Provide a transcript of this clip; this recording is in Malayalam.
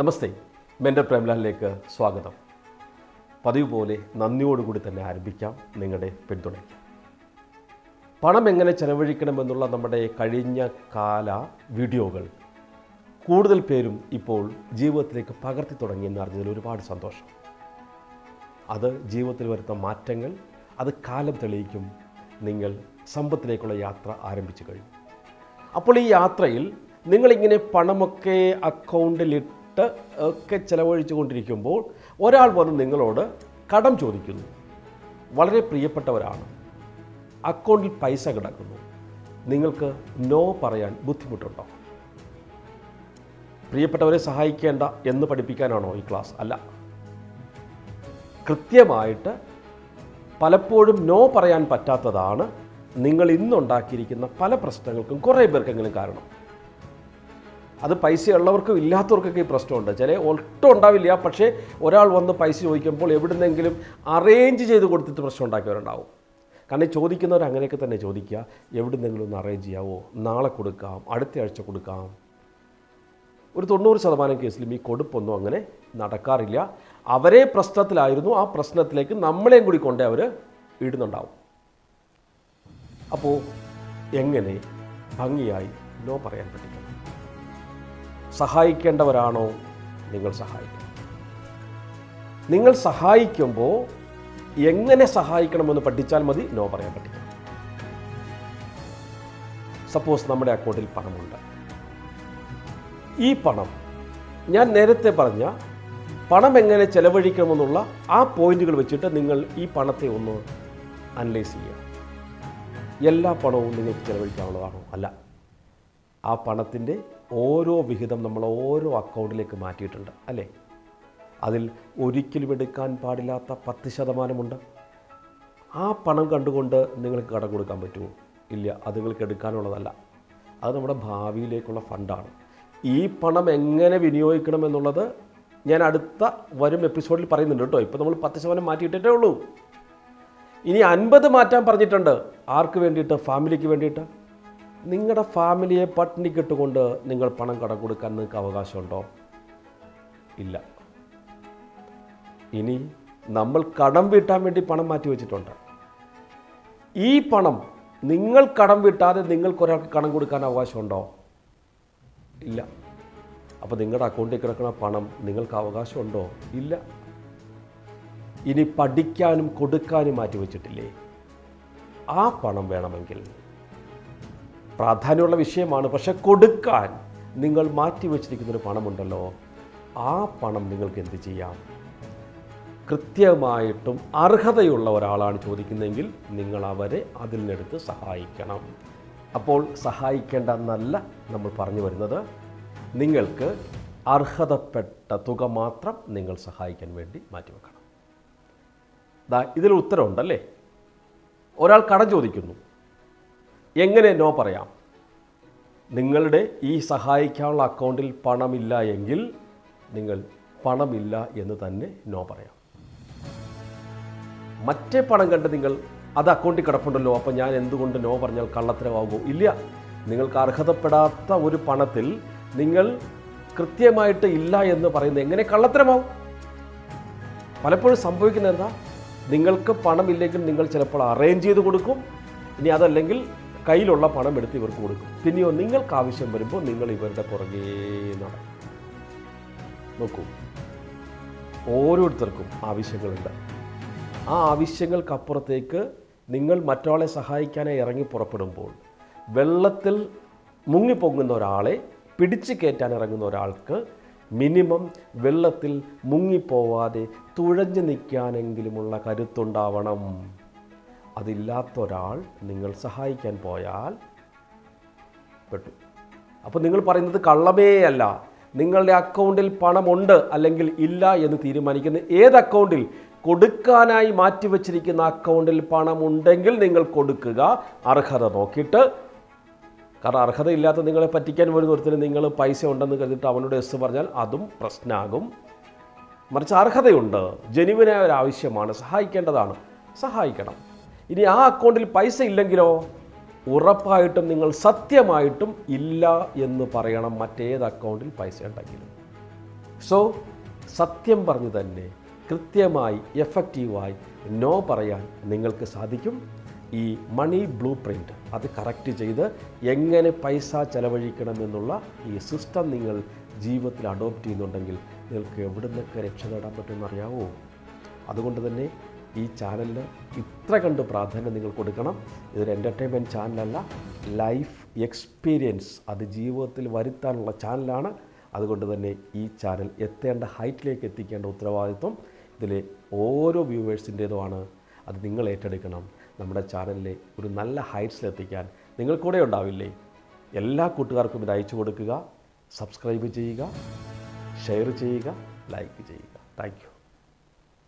നമസ്തേ. മെന്റർ പ്രേംലാലിലേക്ക് സ്വാഗതം. പതിവ് പോലെ നന്ദിയോടുകൂടി തന്നെ ആരംഭിക്കാം നിങ്ങളുടെ പിന്തുണയ്ക്ക് പണം എങ്ങനെ ചെലവഴിക്കണമെന്നുള്ള നമ്മുടെ കഴിഞ്ഞ കാല വീഡിയോകൾ കൂടുതൽ പേരും ഇപ്പോൾ ജീവിതത്തിലേക്ക് പകർത്തി തുടങ്ങിയെന്ന് അറിഞ്ഞതിൽ ഒരുപാട് സന്തോഷം. അത് ജീവിതത്തിൽ വരുന്ന മാറ്റങ്ങൾ അത് കാലം തെളിയിക്കും നിങ്ങൾ സമ്പത്തിലേക്കുള്ള യാത്ര ആരംഭിച്ചു കഴിഞ്ഞു. അപ്പോൾ ഈ യാത്രയിൽ നിങ്ങളിങ്ങനെ പണമൊക്കെ അക്കൗണ്ടിലിട്ട് ഒക്കെ ചിലവഴിച്ചു കൊണ്ടിരിക്കുമ്പോൾ ഒരാൾ വന്ന് നിങ്ങളോട് കടം ചോദിക്കുന്നു. വളരെ പ്രിയപ്പെട്ടവരാണ്. അക്കൗണ്ടിൽ പൈസ കിടക്കുന്നു. നിങ്ങൾക്ക് നോ പറയാൻ ബുദ്ധിമുട്ടുണ്ടോ? പ്രിയപ്പെട്ടവരെ സഹായിക്കേണ്ട എന്ന് പഠിപ്പിക്കാനാണോ ഈ ക്ലാസ്? അല്ല. കൃത്യമായിട്ട് പലപ്പോഴും നോ പറയാൻ പറ്റാത്തതാണ് നിങ്ങൾ ഇന്നുണ്ടാക്കിയിരിക്കുന്ന പല പ്രശ്നങ്ങൾക്കും കുറേ പേർക്കെങ്കിലും കാരണം. അത് പൈസ ഉള്ളവർക്കും ഇല്ലാത്തവർക്കൊക്കെ ഈ പ്രശ്നമുണ്ട്. ചില ഒട്ടും ഉണ്ടാവില്ല. പക്ഷേ ഒരാൾ വന്ന് പൈസ ചോദിക്കുമ്പോൾ എവിടുന്നെങ്കിലും അറേഞ്ച് ചെയ്ത് കൊടുത്തിട്ട് പ്രശ്നം ഉണ്ടാക്കിയവരുണ്ടാവും. കാരണം ചോദിക്കുന്നവർ അങ്ങനെയൊക്കെ തന്നെ ചോദിക്കുക. എവിടുന്നെങ്കിലും ഒന്ന് അറേഞ്ച് ചെയ്യാവോ? നാളെ കൊടുക്കാം. അടുത്ത ആഴ്ച കൊടുക്കാം. ഒരു തൊണ്ണൂറ് ശതമാനം കേസിലും ഈ കൊടുപ്പൊന്നും അങ്ങനെ നടക്കാറില്ല. അവരെ പ്രശ്നത്തിലായിരുന്നു. ആ പ്രശ്നത്തിലേക്ക് നമ്മളെയും കൂടി കൊണ്ടേ അവർ ഇടുന്നുണ്ടാവും. അപ്പോൾ എങ്ങനെ ഭംഗിയായി നോ പറയാൻ പറ്റില്ല. സഹായിക്കേണ്ടവരാണോ? നിങ്ങൾ സഹായിക്കണം. നിങ്ങൾ സഹായിക്കുമ്പോൾ എങ്ങനെ സഹായിക്കണമെന്ന് പഠിച്ചാൽ മതി നോ പറയാൻ പറ്റില്ല. സപ്പോസ് നമ്മുടെ അക്കൗണ്ടിൽ പണമുണ്ട്. ഈ പണം ഞാൻ നേരത്തെ പറഞ്ഞ പണം എങ്ങനെ ചെലവഴിക്കണമെന്നുള്ള ആ പോയിന്റുകൾ വെച്ചിട്ട് നിങ്ങൾ ഈ പണത്തെ ഒന്ന് അനലൈസ് ചെയ്യുക. എല്ലാ പണവും നിങ്ങൾക്ക് ചെലവഴിക്കാനുള്ളതാണോ അല്ല. ആ പണത്തിന്റെ ഓരോ വിഹിതം നമ്മൾ ഓരോ അക്കൗണ്ടിലേക്ക് മാറ്റിയിട്ടുണ്ട് അല്ലേ? അതിൽ ഒരിക്കലും എടുക്കാൻ പാടില്ലാത്ത പത്ത് ശതമാനമുണ്ട്. ആ പണം കണ്ടുകൊണ്ട് നിങ്ങൾക്ക് കടം കൊടുക്കാൻ പറ്റുമോ? ഇല്ല അത് നിങ്ങൾക്ക് എടുക്കാനുള്ളതല്ല. അത് നമ്മുടെ ഭാവിയിലേക്കുള്ള ഫണ്ടാണ്. ഈ പണം എങ്ങനെ വിനിയോഗിക്കണം എന്നുള്ളത് ഞാൻ അടുത്ത വരും എപ്പിസോഡിൽ പറയുന്നുണ്ട് കേട്ടോ. ഇപ്പോൾ നമ്മൾ പത്ത് ശതമാനം മാറ്റിയിട്ടേ ഉള്ളൂ. ഇനി അൻപത് മാറ്റാൻ പറഞ്ഞിട്ടുണ്ട്. ആർക്ക് വേണ്ടിയിട്ട്? ഫാമിലിക്ക് വേണ്ടിയിട്ട്. നിങ്ങളുടെ ഫാമിലിയെ പട്ടിണിക്കിട്ടുകൊണ്ട് നിങ്ങൾ പണം കടം കൊടുക്കാൻ നിങ്ങൾക്ക് അവകാശമുണ്ടോ? ഇല്ല. ഇനി നമ്മൾ കടം വീട്ടാൻ വേണ്ടി പണം മാറ്റി വെച്ചിട്ടുണ്ട്. ഈ പണം നിങ്ങൾ കടം വീട്ടാതെ നിങ്ങൾക്ക് ഒരാൾക്ക് കടം കൊടുക്കാൻ അവകാശമുണ്ടോ? ഇല്ല. അപ്പോൾ നിങ്ങളുടെ അക്കൗണ്ടിൽ കിടക്കുന്ന പണം നിങ്ങൾക്ക് അവകാശമുണ്ടോ? ഇല്ല. ഇനി പഠിക്കാനും കൊടുക്കാനും മാറ്റി വെച്ചിട്ടില്ലേ? ആ പണം വേണമെങ്കിൽ പ്രാധാന്യമുള്ള വിഷയമാണ്. പക്ഷെ കൊടുക്കാൻ നിങ്ങൾ മാറ്റി വച്ചിരിക്കുന്നൊരു പണമുണ്ടല്ലോ. ആ പണം നിങ്ങൾക്ക് എന്ത് ചെയ്യാം? കൃത്യമായിട്ടും അർഹതയുള്ള ഒരാളാണ് ചോദിക്കുന്നതെങ്കിൽ നിങ്ങൾ അവരെ അതിൽ നിന്നെടുത്ത് സഹായിക്കണം. അപ്പോൾ സഹായിക്കേണ്ട എന്നല്ല നമ്മൾ പറഞ്ഞു വരുന്നത്. നിങ്ങൾക്ക് അർഹതപ്പെട്ട തുക മാത്രം നിങ്ങൾ സഹായിക്കാൻ വേണ്ടി മാറ്റിവെക്കണം ഇതിൽ ഉത്തരവുണ്ടല്ലേ? ഒരാൾ കടം ചോദിക്കുന്നു. എങ്ങനെ നോ പറയാം? നിങ്ങളുടെ ഈ സഹായിക്കാനുള്ള അക്കൗണ്ടിൽ പണമില്ല എങ്കിൽ നിങ്ങൾ പണമില്ല എന്ന് തന്നെ നോ പറയാം. മറ്റേ പണം കണ്ട് നിങ്ങൾ അത് അക്കൗണ്ടിൽ കിടപ്പുണ്ടല്ലോ അപ്പോൾ ഞാൻ എന്തുകൊണ്ട് നോ പറഞ്ഞാൽ കള്ളത്തരമാകുമോ? ഇല്ല. നിങ്ങൾക്ക് അർഹതപ്പെടാത്ത ഒരു പണത്തിൽ നിങ്ങൾ കൃത്യമായിട്ട് ഇല്ല എന്ന് പറയുന്നത് എങ്ങനെ കള്ളത്തരമാവും? പലപ്പോഴും സംഭവിക്കുന്നത് എന്താ? നിങ്ങൾക്ക് പണമില്ലെങ്കിൽ നിങ്ങൾ ചിലപ്പോൾ അറേഞ്ച് ചെയ്ത് കൊടുക്കും. ഇനി അതല്ലെങ്കിൽ കയ്യിലുള്ള പണം എടുത്ത് ഇവർക്ക് കൊടുക്കും. പിന്നെയോ നിങ്ങൾക്ക് ആവശ്യം വരുമ്പോൾ നിങ്ങൾ ഇവരുടെ പുറകെ നടക്കും. നോക്കൂ. ഓരോരുത്തർക്കും ആവശ്യങ്ങളുണ്ട്. ആ ആവശ്യങ്ങൾക്കപ്പുറത്തേക്ക് നിങ്ങൾ മറ്റൊരാളെ സഹായിക്കാനായി ഇറങ്ങി പുറപ്പെടുമ്പോൾ വെള്ളത്തിൽ മുങ്ങിപ്പൊങ്ങുന്ന ഒരാളെ പിടിച്ചു കയറ്റാൻ ഇറങ്ങുന്ന ഒരാൾക്ക് മിനിമം വെള്ളത്തിൽ മുങ്ങിപ്പോവാതെ തുഴഞ്ഞു നിൽക്കാനെങ്കിലുമുള്ള കരുത്തുണ്ടാവണം. അതില്ലാത്ത ഒരാൾ നിങ്ങൾ സഹായിക്കാൻ പോയാൽ പെട്ടു. അപ്പോൾ നിങ്ങൾ പറയുന്നത് കള്ളമേ അല്ല. നിങ്ങളുടെ അക്കൗണ്ടിൽ പണമുണ്ട് അല്ലെങ്കിൽ ഇല്ല എന്ന് തീരുമാനിക്കുന്ന ഏത് അക്കൗണ്ടിൽ? കൊടുക്കാനായി മാറ്റിവെച്ചിരിക്കുന്ന അക്കൗണ്ടിൽ പണമുണ്ടെങ്കിൽ നിങ്ങൾ കൊടുക്കുക. അർഹത നോക്കിയിട്ട്. കാരണം അർഹതയില്ലാത്ത നിങ്ങളെ പറ്റിക്കാൻ വരുന്ന ഒരുത്തിന് നിങ്ങൾ പൈസ ഉണ്ടെന്ന് കരുതിയിട്ട് അവനോട് എസ് പറഞ്ഞാൽ അതും പ്രശ്നമാകും മറിച്ച് അർഹതയുണ്ട്. ജനുവിനായ ഒരു ആവശ്യമാണ് സഹായിക്കേണ്ടതാണ്. സഹായിക്കണം. ഇനി ആ അക്കൗണ്ടിൽ പൈസ ഇല്ലെങ്കിലോ ഉറപ്പായിട്ടും നിങ്ങൾ സത്യമായിട്ടും ഇല്ല എന്ന് പറയണം മറ്റേത് അക്കൗണ്ടിൽ പൈസ ഉണ്ടെങ്കിലും സോ സത്യം പറഞ്ഞു തന്നെ കൃത്യമായി എഫക്റ്റീവായി നോ പറയാൻ നിങ്ങൾക്ക് സാധിക്കും. ഈ മണി ബ്ലൂ പ്രിന്റ് അത് കറക്റ്റ് ചെയ്ത് എങ്ങനെ പൈസ ചെലവഴിക്കണമെന്നുള്ള ഈ സിസ്റ്റം നിങ്ങൾ ജീവിതത്തിൽ അഡോപ്റ്റ് ചെയ്യുന്നുണ്ടെങ്കിൽ നിങ്ങൾക്ക് എവിടെ നിന്നൊക്കെ രക്ഷ നേടാൻ പറ്റുമെന്ന് അറിയാവോ? അതുകൊണ്ട് തന്നെ ഈ ചാനലിന് ഇത്ര കണ്ട് പ്രാധാന്യം നിങ്ങൾ കൊടുക്കണം? ഇതൊരു എന്റർടൈൻമെന്റ് ചാനലല്ല ലൈഫ് എക്സ്പീരിയൻസ് അത് ജീവിതത്തിൽ വരുത്താനുള്ള ചാനലാണ് അതുകൊണ്ട് തന്നെ ഈ ചാനൽ എത്തേണ്ട ഹൈറ്റിലേക്ക് എത്തിക്കേണ്ട ഉത്തരവാദിത്വം ഇതിലെ ഓരോ വ്യൂവേഴ്സിന്റേതുമാണ്. അത് നിങ്ങൾ ഏറ്റെടുക്കണം. നമ്മുടെ ചാനലിലെ ഒരു നല്ല ഹൈറ്റ്സിലെത്തിക്കാൻ നിങ്ങൾ കൂടെ ഉണ്ടാവില്ലേ? എല്ലാ കൂട്ടുകാർക്കും ഇത് അയച്ചു കൊടുക്കുക. സബ്സ്ക്രൈബ് ചെയ്യുക. ഷെയർ ചെയ്യുക. ലൈക്ക് ചെയ്യുക. താങ്ക്